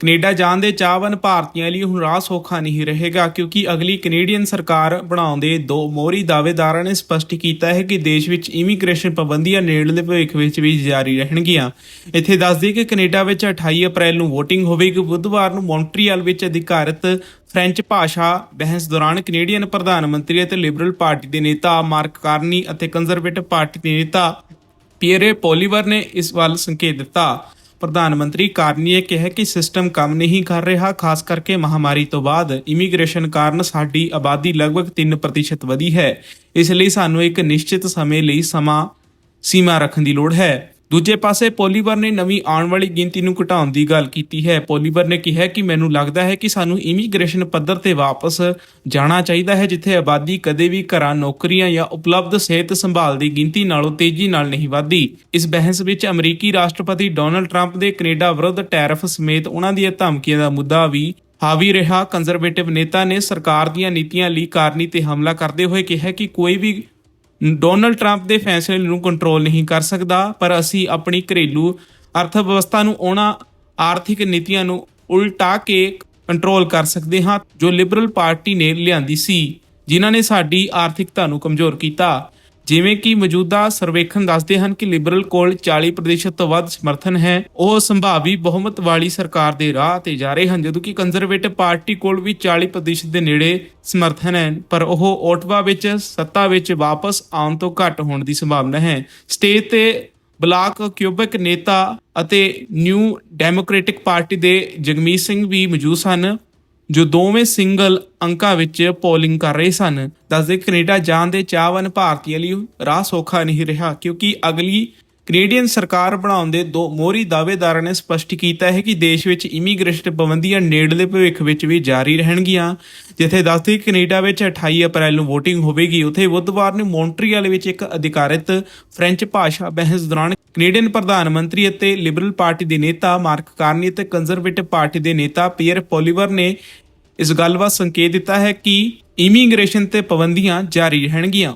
Canada ਜਾਣ ਦੇ ਚਾਹਵਨ ਭਾਰਤੀਆਂ ਲਈ ਹੁਣ ਰਾਹ ਸੌਖਾ ਨਹੀਂ ਰਹੇਗਾ, ਕਿਉਂਕਿ ਅਗਲੀ ਕੈਨੇਡੀਅਨ ਸਰਕਾਰ ਬਣਾਉਣ ਦੇ ਦੋ ਮੋਹਰੀ ਦਾਅਵੇਦਾਰਾਂ ਨੇ ਸਪਸ਼ਟ ਕੀਤਾ ਹੈ ਕਿ ਦੇਸ਼ ਵਿੱਚ ਇਮੀਗ੍ਰੇਸ਼ਨ ਪਾਬੰਦੀਆਂ ਨੇੜਲੇ ਭਵਿੱਖ ਵਿੱਚ ਵੀ ਜਾਰੀ ਰਹਿਣਗੀਆਂ। ਇੱਥੇ ਦੱਸ ਦਈਏ ਕਿ ਕੈਨੇਡਾ ਵਿੱਚ 28 ਅਪ੍ਰੈਲ ਨੂੰ VOTING ਹੋਵੇਗੀ। ਬੁੱਧਵਾਰ ਨੂੰ ਮੌਂਟਰੀਅਲ ਵਿੱਚ ਅਧਿਕਾਰਤ ਫ੍ਰੈਂਚ ਭਾਸ਼ਾ ਬਹਿਸ ਦੌਰਾਨ ਕੈਨੇਡੀਅਨ ਪ੍ਰਧਾਨ ਮੰਤਰੀ ਅਤੇ ਲਿਬਰਲ ਪਾਰਟੀ ਦੇ ਨੇਤਾ ਮਾਰਕ ਕਾਰਨੀ ਅਤੇ ਕੰਜ਼ਰਵੇਟਿਵ ਪਾਰਟੀ ਦੇ ਨੇਤਾ ਪੀਅਰੇ ਪੋਲੀਵਰ ਨੇ ਇਸ ਵੱਲ ਸੰਕੇਤ ਦਿੱਤਾ। ਪ੍ਰਧਾਨ ਮੰਤਰੀ ਕਾਰਨੀਏ ਕਿਹਾ ਕਿ ਸਿਸਟਮ ਕੰਮ ਨਹੀਂ ਕਰ ਰਿਹਾ, ਖਾਸ ਕਰਕੇ ਮਹਾਮਾਰੀ ਤੋਂ ਬਾਅਦ। ਇਮੀਗ੍ਰੇਸ਼ਨ ਕਾਰਨ ਸਾਡੀ ਆਬਾਦੀ ਲਗਭਗ 3% ਵਧੀ ਹੈ। ਇਸ ਲਈ ਸਾਨੂੰ ਇੱਕ ਨਿਸ਼ਚਿਤ ਸਮੇਂ ਲਈ ਸਮਾਂ, ਸੀਮਾ ਰੱਖਣ ਦੀ ਲੋੜ ਹੈ। ਦੂਜੇ ਪਾਸੇ ਪੋਲੀਵਰ ਨੇ ਨਵੀਂ ਆਉਣ ਵਾਲੀ ਗਿਣਤੀ ਨੂੰ ਘਟਾਉਣ ਦੀ ਗੱਲ ਕੀਤੀ ਹੈ। ਪੋਲੀਵਰ ਨੇ ਕਿਹਾ ਕਿ ਮੈਨੂੰ ਲੱਗਦਾ ਹੈ ਕਿ ਸਾਨੂੰ ਇਮੀਗ੍ਰੇਸ਼ਨ ਪੱਧਰ ਤੇ ਵਾਪਸ ਜਾਣਾ ਚਾਹੀਦਾ ਹੈ, ਜਿੱਥੇ ਆਬਾਦੀ ਕਦੇ ਵੀ ਘਰਾਂ, ਨੌਕਰੀਆਂ ਜਾਂ ਉਪਲਬਧ ਸਿਹਤ ਸੰਭਾਲ ਦੀ ਗਿਣਤੀ ਨਾਲੋਂ ਤੇਜ਼ੀ ਨਾਲ ਨਹੀਂ ਵਧਦੀ। ਇਸ ਬਹਿਸ ਵਿੱਚ ਅਮਰੀਕੀ ਰਾਸ਼ਟਰਪਤੀ ਡੋਨਲਡ ਟਰੰਪ ਦੇ ਕੈਨੇਡਾ ਵਿਰੁੱਧ ਟੈਰਿਫ ਸਮੇਤ ਉਹਨਾਂ ਦੀਆਂ ਧਮਕੀਆਂ ਦਾ ਮੁੱਦਾ ਵੀ ਹਾਵੀ ਰਿਹਾ। ਕੰਜ਼ਰਵੇਟਿਵ ਨੇਤਾ ਨੇ ਸਰਕਾਰ ਦੀਆਂ ਨੀਤੀਆਂ ਲਈ ਕਾਰਨੀ ਤੇ ਹਮਲਾ ਕਰਦੇ ਹੋਏ ਕਿਹਾ ਕਿ ਕੋਈ ਵੀ ਡੋਨਲਡ ਟਰੰਪ ਦੇ ਫੈਸਲੇ ਨੂੰ ਕੰਟਰੋਲ ਨਹੀਂ ਕਰ ਸਕਦਾ, ਪਰ ਅਸੀਂ ਆਪਣੀ ਘਰੇਲੂ ਅਰਥ ਵਿਵਸਥਾ ਨੂੰ ਉਹਨਾਂ ਆਰਥਿਕ ਨੀਤੀਆਂ ਨੂੰ ਉਲਟਾ ਕੇ ਕੰਟਰੋਲ ਕਰ ਸਕਦੇ ਹਾਂ, ਜੋ ਲਿਬਰਲ ਪਾਰਟੀ ਨੇ ਲਿਆਂਦੀ ਸੀ, ਜਿਨ੍ਹਾਂ ਨੇ ਸਾਡੀ ਆਰਥਿਕਤਾ ਨੂੰ ਕਮਜ਼ੋਰ ਕੀਤਾ। ਜਿਵੇਂ ਕਿ ਮੌਜੂਦਾ ਸਰਵੇਖਣ ਦੱਸਦੇ ਹਨ ਕਿ ਲਿਬਰਲ ਕੋਲ 40% ਤੋਂ ਵੱਧ ਸਮਰਥਨ ਹੈ। ਉਹ ਸੰਭਾਵੀ ਬਹੁਮਤ ਵਾਲੀ ਸਰਕਾਰ ਦੇ ਰਾਹ ਤੇ ਜਾ ਰਹੇ ਹਨ, ਜਦੋਂ ਕਿ ਕੰਜ਼ਰਵੇਟਿਵ ਪਾਰਟੀ ਕੋਲ ਵੀ 40% ਦੇ ਨੇੜੇ ਸਮਰਥਨ ਹੈ, ਪਰ ਉਹ ਓਟਵਾ ਵਿੱਚ, ਸੱਤਾ ਵਿੱਚ ਵਾਪਸ ਆਉਣ ਤੋਂ ਘੱਟ ਹੋਣ ਦੀ ਸੰਭਾਵਨਾ ਹੈ। ਸਟੇਜ ਤੇ ਬਲਾਕ ਕਿਊਬਿਕ ਨੇਤਾ ਅਤੇ ਨਿਊ ਡੈਮੋਕ੍ਰੈਟਿਕ ਪਾਰਟੀ ਦੇ ਜਗਮੀਤ ਸਿੰਘ ਵੀ ਮੌਜੂਦ ਸਨ। ਜੋ ਦੋਵੇਂ ਸਿੰਗਲ ਅੰਕਾਂ ਵਿੱਚ ਪੋਲਿੰਗ ਕਰ ਰਹੇ ਸਨ, ਦੱਸਦੇ ਕੈਨੇਡਾ ਜਾਣ ਦੇ ਚਾਹਵਨ ਭਾਰਤੀਆਂ ਲਈ ਰਾਹ ਸੌਖਾ ਨਹੀਂ ਰਿਹਾ, ਕਿਉਂਕਿ ਅਗਲੀ ਕੈਨੇਡੀਅਨ ਸਰਕਾਰ ਬਣਾਉਣ ਦੇ ਦੋ ਮੋਹਰੀ ਦਾਅਵੇਦਾਰਾਂ ਨੇ ਸਪਸ਼ਟ ਕੀਤਾ ਹੈ ਕਿ ਦੇਸ਼ ਵਿੱਚ ਇਮੀਗ੍ਰੇਸ਼ਨ ਪਾਬੰਦੀਆਂ ਨੇੜਲੇ ਭਵਿੱਖ ਵਿੱਚ ਵੀ ਜਾਰੀ ਰਹਿਣਗੀਆਂ। ਜਿੱਥੇ ਦੱਸਦੇ ਕੈਨੇਡਾ ਵਿੱਚ 28 ਅਪ੍ਰੈਲ ਨੂੰ VOTING ਹੋਵੇਗੀ, ਉੱਥੇ ਬੁੱਧਵਾਰ ਨੂੰ ਮੌਂਟਰੀਅਲ ਵਿੱਚ ਇੱਕ ਅਧਿਕਾਰਿਤ ਫ੍ਰੈਂਚ ਭਾਸ਼ਾ ਬਹਿਸ ਦੌਰਾਨ ਕੈਨੇਡੀਅਨ ਪ੍ਰਧਾਨ ਮੰਤਰੀ ਅਤੇ ਲਿਬਰਲ ਪਾਰਟੀ ਦੇ ਨੇਤਾ ਮਾਰਕ ਕਾਰਨੀ ਅਤੇ ਕੰਜ਼ਰਵੇਟਿਵ ਪਾਰਟੀ ਦੇ ਨੇਤਾ ਪੀਅਰ ਪੋਲੀਵਰ ਨੇ ਇਸ ਗੱਲ ਵੱਲ ਸੰਕੇਤ ਦਿੱਤਾ ਹੈ ਕਿ ਇਮੀਗ੍ਰੇਸ਼ਨ ਤੇ ਪਾਬੰਦੀਆਂ ਜਾਰੀ ਰਹਿਣਗੀਆਂ।